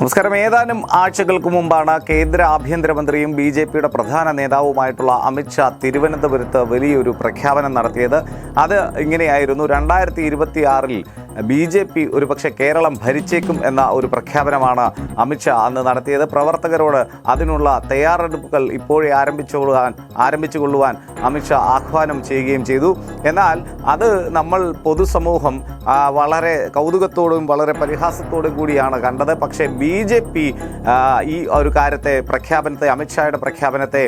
നമസ്കാരം. ഏതാനും ആഴ്ചകൾക്ക് മുമ്പാണ് കേന്ദ്ര ആഭ്യന്തരമന്ത്രിയും ബി ജെ പിയുടെ പ്രധാന നേതാവുമായിട്ടുള്ള അമിത്ഷാ തിരുവനന്തപുരത്ത് വലിയൊരു പ്രഖ്യാപനം നടത്തിയത്. അത് ഇങ്ങനെയായിരുന്നു. രണ്ടായിരത്തി ഇരുപത്തി ബി ജെ പി ഒരുപക്ഷെ കേരളം ഭരിച്ചേക്കും എന്ന ഒരു പ്രഖ്യാപനമാണ് അമിത്ഷാ അന്ന് നടത്തിയത്. പ്രവർത്തകരോട് അതിനുള്ള തയ്യാറെടുപ്പുകൾ ഇപ്പോഴേ ആരംഭിച്ചുകൊള്ളുവാൻ ആരംഭിച്ചുകൊള്ളുവാൻ അമിത്ഷാ ആഹ്വാനം ചെയ്യുകയും ചെയ്തു. എന്നാൽ അത് നമ്മൾ പൊതുസമൂഹം വളരെ കൗതുകത്തോടും വളരെ പരിഹാസത്തോടും കൂടിയാണ് കണ്ടത്. പക്ഷേ ബി ജെ പി ഈ ഒരു കാര്യത്തെ പ്രഖ്യാപനത്തെ അമിത്ഷായുടെ പ്രഖ്യാപനത്തെ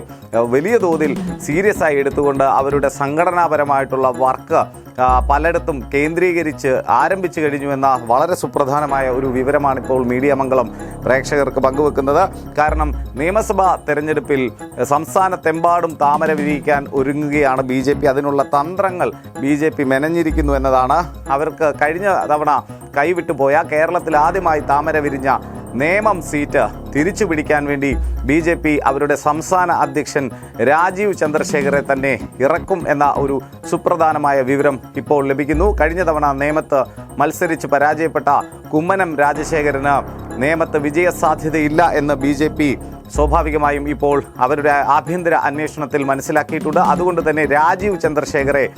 വലിയ തോതിൽ സീരിയസ് ആയി എടുത്തുകൊണ്ട് അവരുടെ സംഘടനാപരമായിട്ടുള്ള വർക്ക് പലയിടത്തും കേന്ദ്രീകരിച്ച് ആരംഭിച്ചു കഴിഞ്ഞു എന്ന വളരെ സുപ്രധാനമായ ഒരു വിവരമാണ് ഇപ്പോൾ മീഡിയ മംഗളം പ്രേക്ഷകർക്ക് പങ്കുവെക്കുന്നത്. കാരണം നിയമസഭാ തെരഞ്ഞെടുപ്പിൽ സംസ്ഥാനത്തെമ്പാടും താമര വിരിയിക്കാൻ ഒരുങ്ങുകയാണ് ബി ജെ പി. അതിനുള്ള തന്ത്രങ്ങൾ ബി ജെ പി മെനഞ്ഞിരിക്കുന്നു എന്നതാണ്. അവർക്ക് കഴിഞ്ഞ തവണ കൈവിട്ടുപോയ കേരളത്തിൽ ആദ്യമായി താമര വിരിഞ്ഞ നേമം സീറ്റ് തിരിച്ചു പിടിക്കാൻ വേണ്ടി ബി ജെ പി അവരുടെ സംസ്ഥാന അധ്യക്ഷൻ രാജീവ് ചന്ദ്രശേഖരെ തന്നെ ഇറക്കും എന്ന ഒരു സുപ്രധാനമായ വിവരം ഇപ്പോൾ ലഭിക്കുന്നു. കഴിഞ്ഞ തവണ നേമത്ത് മത്സരിച്ച് പരാജയപ്പെട്ട കുമ്മനം രാജശേഖരന് നേമത്ത് വിജയസാധ്യതയില്ല എന്ന് ബി സ്വാഭാവികമായും ഇപ്പോൾ അവരുടെ ആഭ്യന്തര അന്വേഷണത്തിൽ മനസ്സിലാക്കിയിട്ടുണ്ട്. അതുകൊണ്ട് തന്നെ രാജീവ് ചന്ദ്രശേഖരെ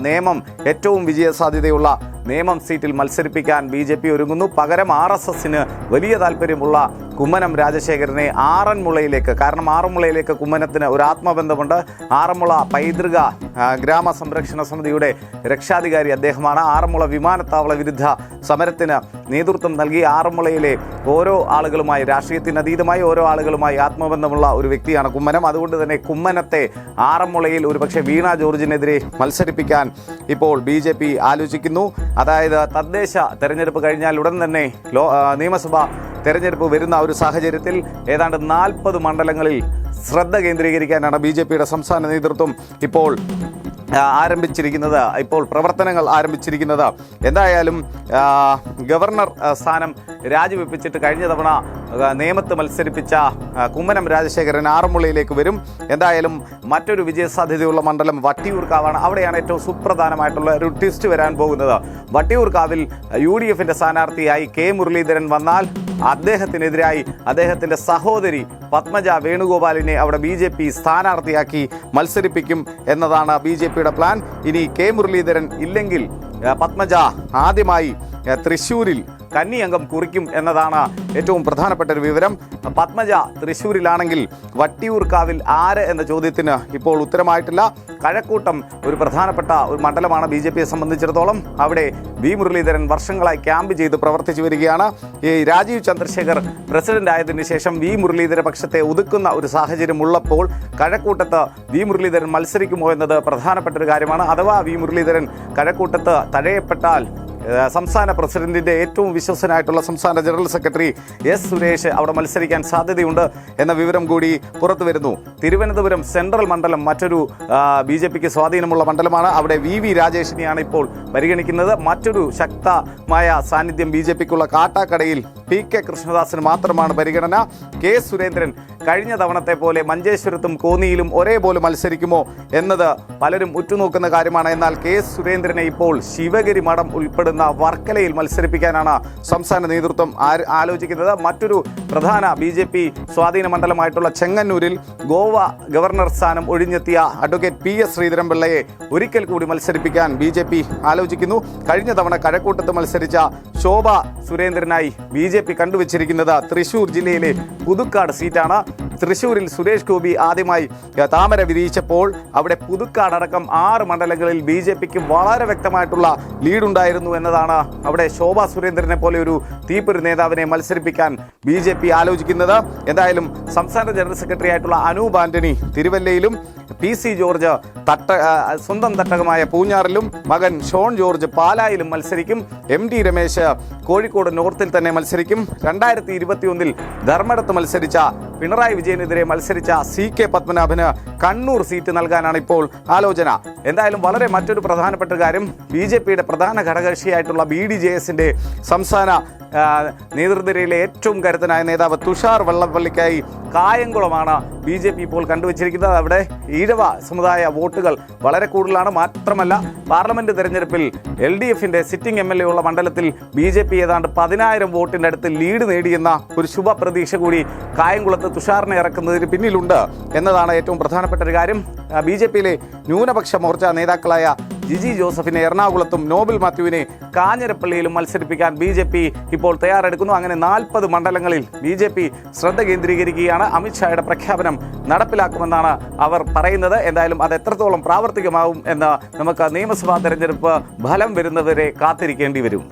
നിയമം ഏറ്റവും വിജയസാധ്യതയുള്ള നിയമം സീറ്റിൽ മത്സരിപ്പിക്കാൻ ബി ജെ പി ഒരുങ്ങുന്നു. പകരം ആർ എസ് എസിന് വലിയ താല്പര്യമുള്ള കുമ്മനം രാജശേഖരനെ ആറന്മുളയിലേക്ക് കാരണം ആറന്മുളയിലേക്ക് കുമ്മനത്തിന് ഒരു ആത്മബന്ധമുണ്ട്. ആറന്മുള പൈതൃക ഗ്രാമ സംരക്ഷണ സമിതിയുടെ രക്ഷാധികാരി അദ്ദേഹമാണ്. ആറന്മുള വിമാനത്താവള വിരുദ്ധ സമരത്തിന് നേതൃത്വം നൽകി. ആറന്മുളയിലെ ഓരോ ആളുകളുമായി രാഷ്ട്രീയത്തിനതീതമായി ഓരോ ആളുകളുമായി ആത്മബന്ധമുള്ള ഒരു വ്യക്തിയാണ് കുമ്മനം. അതുകൊണ്ട് തന്നെ കുമ്മനത്തെ ആറന്മുളയിൽ ഒരുപക്ഷെ വീണ ജോർജിനെതിരെ മത്സരിപ്പിക്കാൻ ഇപ്പോൾ ബി ജെ പി ആലോചിക്കുന്നു. അതായത് തദ്ദേശ തെരഞ്ഞെടുപ്പ് കഴിഞ്ഞാൽ ഉടൻ തന്നെ ലോ നിയമസഭ തെരഞ്ഞെടുപ്പ് വരുന്ന ഒരു സാഹചര്യത്തിൽ ഏതാണ്ട് നാൽപ്പത് മണ്ഡലങ്ങളിൽ ശ്രദ്ധ കേന്ദ്രീകരിക്കാനാണ് ബി ജെ പിയുടെ സംസ്ഥാന നേതൃത്വം ഇപ്പോൾ ആരംഭിച്ചിരിക്കുന്നത് ഇപ്പോൾ പ്രവർത്തനങ്ങൾ ആരംഭിച്ചിരിക്കുന്നത്. എന്തായാലും ഗവർണർ സ്ഥാനം രാജിവെപ്പിച്ചിട്ട് കഴിഞ്ഞ തവണ നേമത്ത് മത്സരിപ്പിച്ച കുമ്മനം രാജശേഖരൻ ആറന്മുളയിലേക്ക് വരും. എന്തായാലും മറ്റൊരു വിജയസാധ്യതയുള്ള മണ്ഡലം വട്ടിയൂർക്കാവാണ് അവിടെയാണ് ഏറ്റവും സുപ്രധാനമായിട്ടുള്ള ഒരു ട്വിസ്റ്റ് വരാൻ പോകുന്നത്. വട്ടിയൂർക്കാവിൽ യു ഡി എഫിന്റെ സ്ഥാനാർത്ഥിയായി കെ മുരളീധരൻ വന്നാൽ അദ്ദേഹത്തിനെതിരായി അദ്ദേഹത്തിന്റെ സഹോദരി പത്മജ വേണുഗോപാലിനെ അവിടെ ബി ജെ പി സ്ഥാനാർത്ഥിയാക്കി മത്സരിപ്പിക്കും എന്നതാണ് ബി ജെ പിയുടെ പ്ലാൻ. ഇനി കെ മുരളീധരൻ ഇല്ലെങ്കിൽ പത്മജ ആദ്യമായി തൃശ്ശൂരിൽ കന്നിയംഗം കുറിക്കും എന്നതാണ് ഏറ്റവും പ്രധാനപ്പെട്ട ഒരു വിവരം. പത്മജ തൃശ്ശൂരിലാണെങ്കിൽ വട്ടിയൂർക്കാവിൽ ആര് എന്ന ചോദ്യത്തിന് ഇപ്പോൾ ഉത്തരമായിട്ടില്ല. കഴക്കൂട്ടം ഒരു പ്രധാനപ്പെട്ട ഒരു മണ്ഡലമാണ് ബി ജെ പിയെ സംബന്ധിച്ചിടത്തോളം. അവിടെ വി മുരളീധരൻ വർഷങ്ങളായി ക്യാമ്പ് ചെയ്ത് പ്രവർത്തിച്ചു വരികയാണ്. ഈ രാജീവ് ചന്ദ്രശേഖർ പ്രസിഡന്റ് ആയതിനു ശേഷം വി മുരളീധര പക്ഷത്തെ ഒതുക്കുന്ന ഒരു സാഹചര്യം ഉള്ളപ്പോൾ കഴക്കൂട്ടത്ത് വി മുരളീധരൻ മത്സരിക്കുമോ എന്നത് പ്രധാനപ്പെട്ട ഒരു കാര്യമാണ്. അഥവാ വി മുരളീധരൻ കഴക്കൂട്ടത്ത് തഴയപ്പെട്ടാൽ സംസ്ഥാന പ്രസിഡന്റിന്റെ ഏറ്റവും വിശ്വസനായിട്ടുള്ള സംസ്ഥാന ജനറൽ സെക്രട്ടറി എസ് സുരേഷ് അവിടെ മത്സരിക്കാൻ സാധ്യതയുണ്ട് എന്ന വിവരം കൂടി പുറത്തു വരുന്നു. തിരുവനന്തപുരം സെൻട്രൽ മണ്ഡലം മറ്റൊരു ബി ജെ പിക്ക് സ്വാധീനമുള്ള മണ്ഡലമാണ്. അവിടെ വി വി രാജേഷിനെയാണ് ഇപ്പോൾ പരിഗണിക്കുന്നത്. മറ്റൊരു ശക്തമായ സാന്നിധ്യം ബി ജെ പിക്കുള്ള കാട്ടാക്കടയിൽ പി കെ കൃഷ്ണദാസിന് മാത്രമാണ് പരിഗണന. കെ സുരേന്ദ്രൻ കഴിഞ്ഞ തവണത്തെ പോലെ മഞ്ചേശ്വരത്തും കോന്നിയിലും ഒരേപോലെ മത്സരിക്കുമോ എന്നത് പലരും ഉറ്റുനോക്കുന്ന കാര്യമാണ്. എന്നാൽ കെ സുരേന്ദ്രനെ ഇപ്പോൾ ശിവഗിരി മഠം ഉൾപ്പെടുന്ന വർക്കലയിൽ മത്സരിപ്പിക്കാനാണ് സംസ്ഥാന നേതൃത്വം ആലോചിക്കുന്നത്. മറ്റൊരു പ്രധാന ബി ജെ പി സ്വാധീന മണ്ഡലമായിട്ടുള്ള ചെങ്ങന്നൂരിൽ ഗോവ ഗവർണർ സ്ഥാനം ഒഴിഞ്ഞെത്തിയ അഡ്വക്കേറ്റ് പി എസ് ശ്രീധരൻപിള്ളയെ ഒരിക്കൽ കൂടി മത്സരിപ്പിക്കാൻ ബി ജെ പി ആലോചിക്കുന്നു. കഴിഞ്ഞ തവണ കഴക്കൂട്ടത്ത് മത്സരിച്ച ശോഭ സുരേന്ദ്രനായി ബി ജെ പി കണ്ടുവച്ചിരിക്കുന്നത് തൃശൂർ ജില്ലയിലെ പുതുക്കാട് സീറ്റാണ്. തൃശൂരിൽ സുരേഷ് ഗോപി ആദ്യമായി താമര വിരിയിച്ചപ്പോൾ അവിടെ പുതുക്കാട് അടക്കം ആറ് മണ്ഡലങ്ങളിൽ ബി ജെ പിക്ക് വളരെ വ്യക്തമായിട്ടുള്ള ലീഡുണ്ടായിരുന്നു എന്നതാണ് അവിടെ ശോഭാ സുരേന്ദ്രനെ പോലെ ഒരു തീപ്പൊരു നേതാവിനെ മത്സരിപ്പിക്കാൻ ബി ജെ ആലോചിക്കുന്നത്. എന്തായാലും സംസ്ഥാന ജനറൽ സെക്രട്ടറി ആയിട്ടുള്ള അനൂപ് ആന്റണി തിരുവല്ലയിലും പി സി ജോർജ് തട്ട സ്വന്തം തട്ടകമായ പൂഞ്ഞാറിലും മകൻ ഷോൺ ജോർജ് പാലായിലും മത്സരിക്കും. എം ടി രമേശ് കോഴിക്കോട് നോർത്തിൽ തന്നെ മത്സരിക്കും. രണ്ടായിരത്തി ഇരുപത്തിയൊന്നിൽ ധർമ്മടത്ത് മത്സരിച്ച പിണറായി വിജയനെതിരെ മത്സരിച്ച സി കെ പത്മനാഭന് കണ്ണൂർ സീറ്റ് നൽകാനാണ് ഇപ്പോൾ ആലോചന. എന്തായാലും വളരെ മറ്റൊരു പ്രധാനപ്പെട്ട കാര്യം ബി ജെ പിയുടെ പ്രധാന ഘടകകക്ഷിയായിട്ടുള്ള ബി ഡി ജെ സംസ്ഥാന നേതൃനിരയിലെ ഏറ്റവും കരുത്തനായ നേതാവ് തുഷാർ വെള്ളപ്പള്ളിക്കായി കായംകുളമാണ് ബി ജെ പി ഇപ്പോൾ കണ്ടുവച്ചിരിക്കുന്നത്. അവിടെ ഈഴവ സമുദായ വോട്ടുകൾ വളരെ കൂടുതലാണ്. മാത്രമല്ല പാർലമെന്റ് തെരഞ്ഞെടുപ്പിൽ എൽ ഡി എഫിന്റെ സിറ്റിംഗ് എം എൽ എ ഉള്ള മണ്ഡലത്തിൽ ബി ജെ പി ഏതാണ്ട് പതിനായിരം വോട്ടിന്റെ അടുത്ത് ലീഡ് നേടിയെന്ന ഒരു ശുഭ പ്രതീക്ഷ കൂടി കായംകുളത്ത് തുഷാറിനെ ഇറക്കുന്നതിന് പിന്നിലുണ്ട് എന്നതാണ് ഏറ്റവും പ്രധാനപ്പെട്ട ഒരു കാര്യം. ബി ജെ പിയിലെ ന്യൂനപക്ഷ മോർച്ച നേതാക്കളായ ജിജി ജോസഫിനെ എറണാകുളത്തും നോബൽ മാത്യുവിനെ കാഞ്ഞിരപ്പള്ളിയിലും മത്സരിപ്പിക്കാൻ ബി ജെ പി ഇപ്പോൾ തയ്യാറെടുക്കുന്നു. അങ്ങനെ നാൽപ്പത് മണ്ഡലങ്ങളിൽ ബി ജെ പി ശ്രദ്ധ കേന്ദ്രീകരിക്കുകയാണ്. അമിത്ഷായുടെ പ്രഖ്യാപനം നടപ്പിലാക്കുമെന്നാണ് അവർ പറയുന്നത്. എന്തായാലും അത് എത്രത്തോളം പ്രാവർത്തികമാവും എന്ന് നമുക്ക് നിയമസഭാ തെരഞ്ഞെടുപ്പ് ഫലം വരുന്നവരെ കാത്തിരിക്കേണ്ടി വരും.